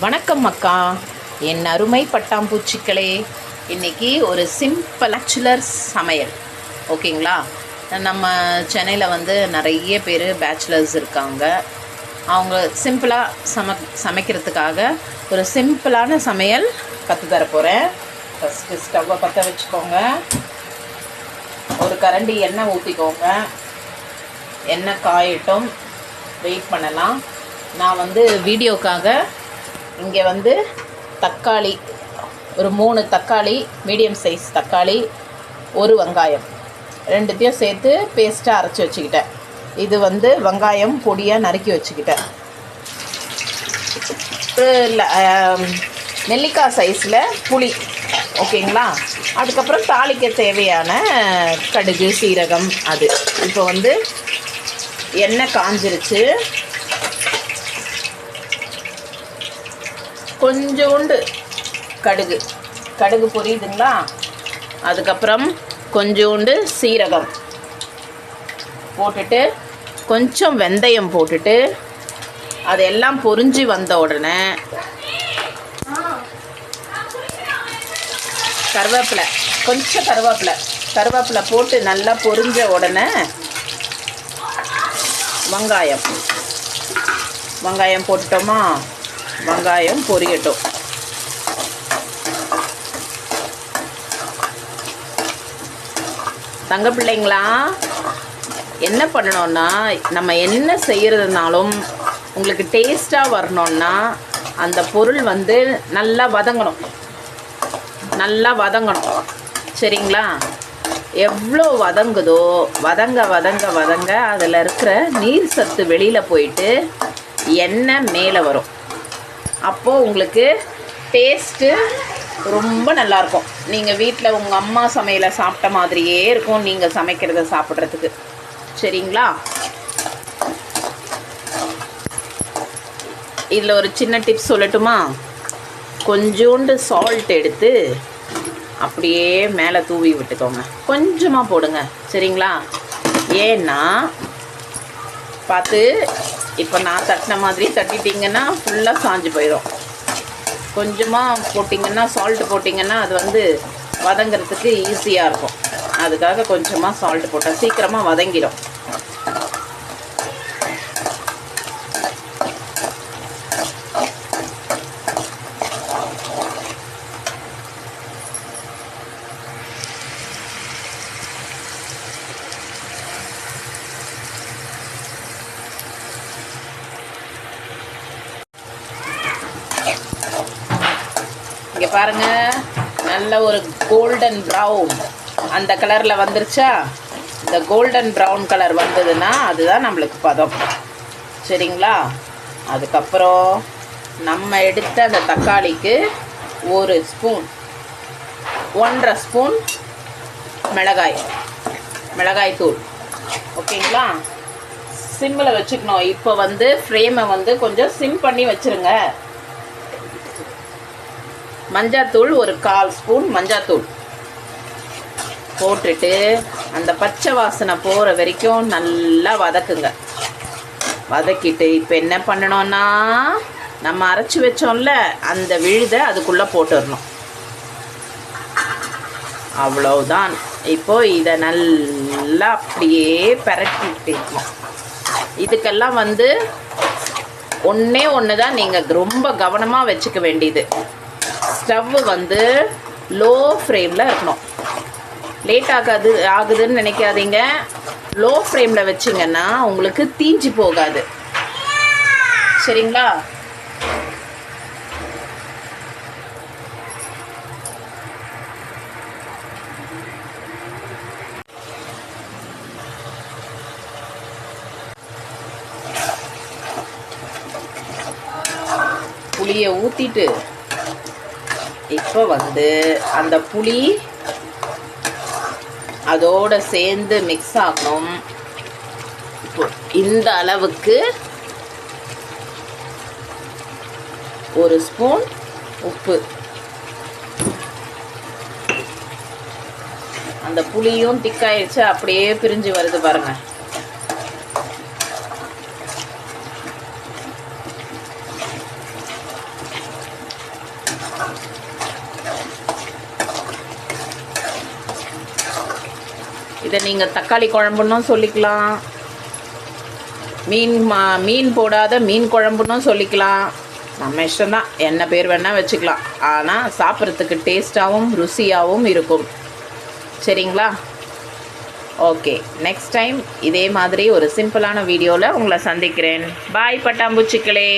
வணக்கம் அக்கா. என் அருமை பட்டாம்பூச்சிக்களே இன்னைக்கு ஒரு சிம்பிள் பேச்சுலர் சமையல். ஓகேங்களா? நம்ம சென்னையில் வந்து நிறைய பேர் பேச்சுலர்ஸ் இருக்காங்க. அவங்க சிம்பிளாக சம சமைக்கிறதுக்காக ஒரு சிம்பிளான சமையல் கற்றுத்தர போகிறேன் ஃபஸ்ட்டு ஸ்டவ்வை பற்ற வச்சுக்கோங்க. ஒரு கரண்டி எண்ணெய் ஊற்றிக்கோங்க எண்ணெய் காயட்டும். வெயிட் பண்ணலாம். நான் வந்து வீடியோக்காக இங்கே வந்து தக்காளி ஒரு மூணு தக்காளி மீடியம் சைஸ் தக்காளி ஒரு வெங்காயம். ரெண்டுத்தையும் சேர்த்து பேஸ்ட்டாக அரைச்சி வச்சுக்கிட்டேன். இது வந்து வெங்காயம் பொடியாக நறுக்கி வச்சுக்கிட்டேன். நெல்லிக்காய் சைஸில் புளி ஓகேங்களா? அதுக்கப்புறம் தாளிக்க தேவையான கடுகு சீரகம் அது. இப்போ வந்து எண்ணெய் காஞ்சிருச்சு. கொஞ்சோண்டு கடுகு. கடுகு பொரியுதுங்களா? அதுக்கப்புறம் கொஞ்சோண்டு சீரகம் போட்டுட்டு கொஞ்சம் வெந்தயம் போட்டுட்டு அதெல்லாம் பொரிஞ்சு வந்த உடனே கருவேப்பிலை கொஞ்சம் கருவேப்பிலை கருவேப்பிலை போட்டு நல்லா பொரிஞ்ச உடனே வெங்காயம். வெங்காயம் போட்டுட்டோமா? வெங்காயம் பொரியட்டும். தங்க பிள்ளைங்களா என்ன பண்ணணும்னா நம்ம என்ன செய்கிறதுனாலும் உங்களுக்கு டேஸ்ட்டாக வரணும்னா அந்த பொருள் வந்து நல்லா வதங்கணும். நல்லா வதங்கணும். சரிங்களா? எவ்வளோ வதங்குதோ வதங்க வதங்க வதங்க அதில் இருக்கிற நீர் சத்து வெளியில் போயிட்டு எண்ணெய் மேலே வரும். அப்போது உங்களுக்கு டேஸ்ட்டு ரொம்ப நல்லாயிருக்கும். நீங்கள் வீட்டில் உங்கள் அம்மா சமையலை சாப்பிட்ட மாதிரியே இருக்கும் நீங்கள் சமைக்கிறத சாப்பிட்றதுக்கு. சரிங்களா? இதில் ஒரு சின்ன டிப்ஸ் சொல்லட்டுமா? கொஞ்சோண்டு சால்ட் எடுத்து அப்படியே மேலே தூவி விட்டுக்கோங்க. கொஞ்சமாக போடுங்க. சரிங்களா? ஏன்னா பார்த்து இப்போ நான் தட்டின மாதிரி தட்டிட்டிங்கன்னா ஃபுல்லாக சாஞ்சு போயிடும் கொஞ்சமாக போட்டிங்கன்னா சால்ட்டு போட்டிங்கன்னா அது வந்து வதங்கிறதுக்கு ஈஸியாக இருக்கும். அதுக்காக கொஞ்சமாக சால்ட் போட்டால் சீக்கிரமாக வதங்கிடும் இங்கே பாருங்க. நல்ல ஒரு கோல்டன் ப்ரௌன் அந்த கலரில் வந்துருச்சா? இந்த கோல்டன் ப்ரௌன் கலர் வந்ததுன்னா அதுதான் நம்மளுக்கு பதம். சரிங்களா? அதுக்கப்புறம் நம்ம எடுத்த அந்த தக்காளிக்கு ஒரு ஸ்பூன் ஒன்றரை ஸ்பூன் மிளகாய் மிளகாய் தூள். ஓகேங்களா? சிம்மில் வச்சுக்கணும். இப்போ வந்து ஃப்ரேமை வந்து கொஞ்சம் சிம் பண்ணி வச்சுருங்க. மஞ்சாத்தூள் ஒரு கால் ஸ்பூன் மஞ்சாத்தூள். போட்டுட்டு அந்த பச்சை வாசனை போகிற வரைக்கும் நல்லா வதக்குங்க. வதக்கிட்டு இப்போ என்ன பண்ணணும்னா நம்ம அரைச்சி வச்சோம்ல அந்த விழுதை அதுக்குள்ளே போட்டுடணும். அவ்வளவுதான். இப்போ இதை நல்லா அப்படியே பரட்டிட்டு இதுக்கெல்லாம் வந்து ஒன்றே ஒன்று தான் நீங்கள் ரொம்ப கவனமாக வச்சுக்க வேண்டியது. ஸ்டவ் வந்து லோ ஃப்ளேமில் இருக்கணும். லேட் ஆகாது ஆகுதுன்னு நினைக்காதீங்க. லோ ஃப்ளேமில் வச்சிங்கன்னா உங்களுக்கு தீஞ்சு போகாது. சரிங்களா? புளியை ஊற்றிட்டு இப்போ வந்து அந்த புளி அதோட சேர்ந்து மிக்ஸ் ஆகும் இந்த அளவுக்கு ஒரு ஸ்பூன் உப்பு. அந்த புளியும் திக்காயிடுச்சு அப்படியே பிரிஞ்சு வருது பாருங்க. இதை நீங்கள் தக்காளி குழம்புன்னும் சொல்லிக்கலாம். மீன் மா மீன் போடாத மீன் குழம்புன்னும் சொல்லிக்கலாம். நம்ம இஷ்டம்தான். என்ன பேர் வேணால் வச்சுக்கலாம். ஆனால் சாப்பிட்றதுக்கு டேஸ்ட்டாகவும் ருசியாகவும் இருக்கும். சரிங்களா? ஓகே. நெக்ஸ்ட் டைம் இதே மாதிரி ஒரு சிம்பிளான வீடியோவில் உங்களை சந்திக்கிறேன். பாய் பட்டாம்பூச்சிக்களே